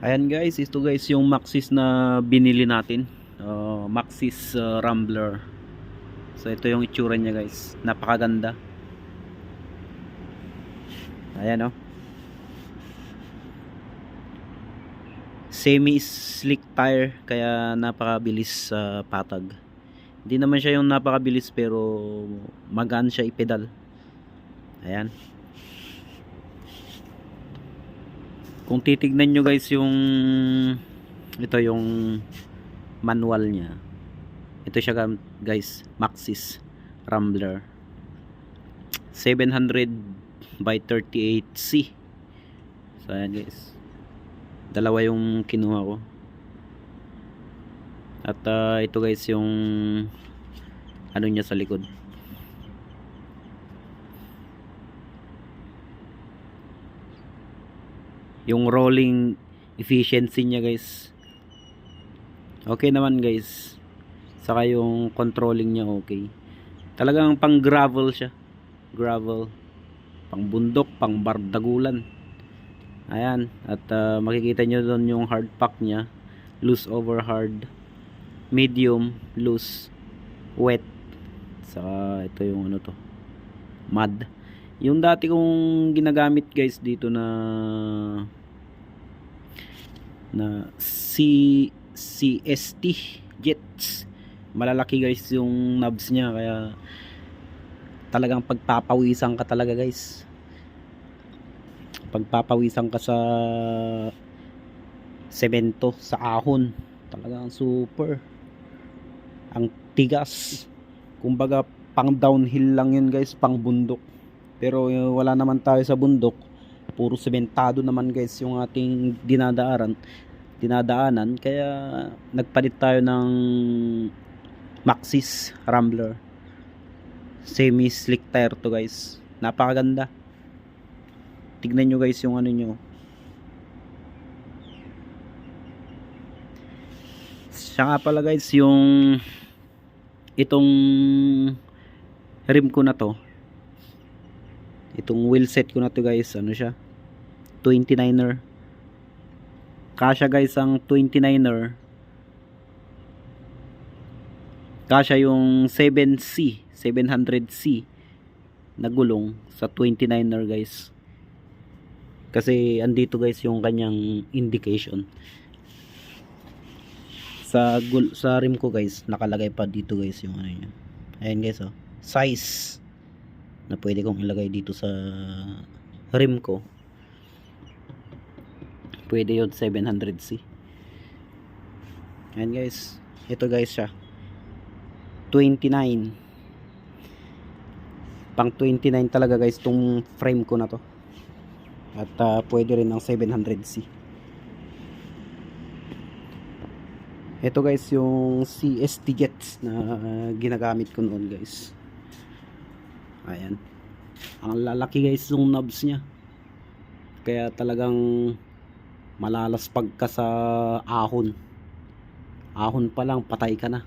Ayan guys, ito guys yung Maxis na binili natin. Uh, Maxis uh, Rambler. So ito yung itsura niya guys. Napakaganda. Ayan oh. Semi slick tire kaya napakabilis sa patag. Hindi naman siya yung napakabilis pero magaan siya ipedal. Ayan. Kung titignan nyo guys yung ito yung manual niya. Ito siya guys Maxis Rambler 700 by 38C so ayan guys. Dalawa yung kinuha ko. At ah, ito guys yung ano niya sa likod yung rolling efficiency niya guys. Okay naman guys. Saka yung controlling niya okay. Talagang pang gravel siya. Gravel. Pang bundok pang bardagulan. Ayan. At ah, makikita nyo doon yung hard pack niya. Loose over hard. Medium loose wet. Saka ito yung ano to mud. Yung dati kong ginagamit guys dito na na C CST jets. Malalaki guys yung knobs niya kaya talagang pagpapawisan ka talaga guys. Pagpapawisan ka sa semento sa ahon. Talagang super. Ang tigas. Kumbaga pang downhill lang yun guys pang bundok. Pero uh, wala naman tayo sa bundok puro sementado naman guys yung ating dinadaaran dinadaanan. Kaya nagpalit tayo ng Maxis Rambler. Semi slick tire to guys. Napakaganda. Tignan nyo guys yung ano nyo. Siya nga pala guys yung itong rim ko na to. Itong wheel set ko na to guys. Ano siya 29er kasya guys ang 29er kasya yung 7C 700C na gulong sa 29er guys. Kasi andito guys yung kanyang indication. Sa gul sa rim ko guys nakalagay pa dito guys yung ano niya ayan guys oh. Size na pwede kong ilagay dito sa rim ko pwede yun 700C ayan guys. Ito guys siya. 29 pang 29 talaga guys tong frame ko na to. At ah, pwede rin ng 700C ito guys yung CST jets na ginagamit ko noon guys. Ayan. Ang lalaki guys yung knobs nya kaya talagang malalaspag ka sa ahon. Ahon pa lang patay ka na.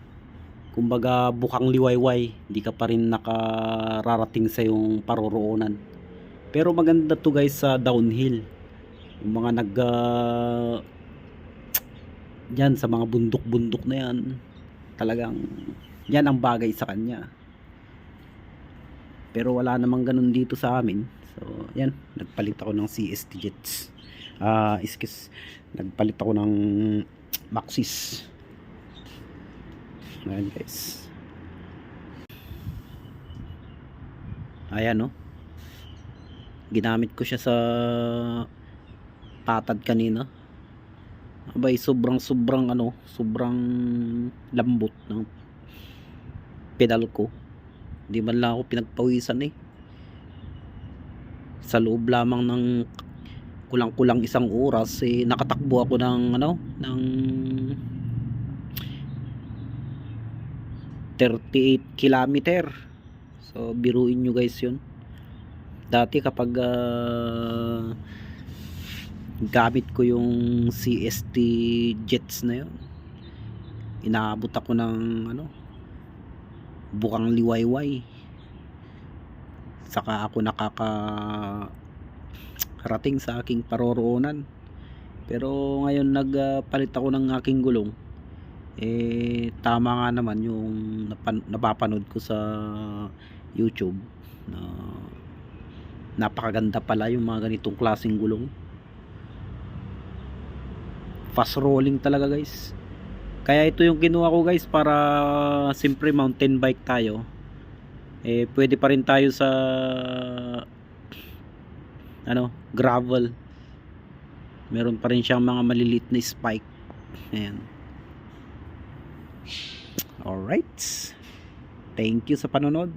Kumbaga bukang liwayway hindi ka pa rin nakararating sa yung paroroonan. Pero maganda to guys sa downhill. Yung mga nag ah, dyan sa mga bundok-bundok na yan talagang yan ang bagay sa kanya. Pero wala namang ganun dito sa amin. So yan nagpalit ako ng CST jets ah iskis nagpalit ako ng Maxis ayan guys. Ayan no ginamit ko siya sa patad kanina. Abay sobrang sobrang ano sobrang lambot ng pedal ko. Hindi man lang ako pinagpawisan eh. Sa loob lamang ng kulang-kulang isang oras eh nakatakbo ako ng ano ng 38 kilometer. So biruin nyo guys yun. Dati kapag ah, gamit ko yung CST jets na yun inaabot ako ng ano bukang liwayway. Saka ako nakaka rating sa aking paroroonan Pero ngayon nagpalit ako ng aking gulong. Eh tama nga naman yung napan- napapanood ko sa YouTube na napakaganda pala yung mga ganitong klaseng gulong. Fast rolling talaga guys. Kaya ito yung kinuha ko guys para siyempre mountain bike tayo. Eh pwede pa rin tayo sa ano, gravel. Meron pa rin siyang mga maliliit na spike. Ayan. Alright. Thank you sa panonood.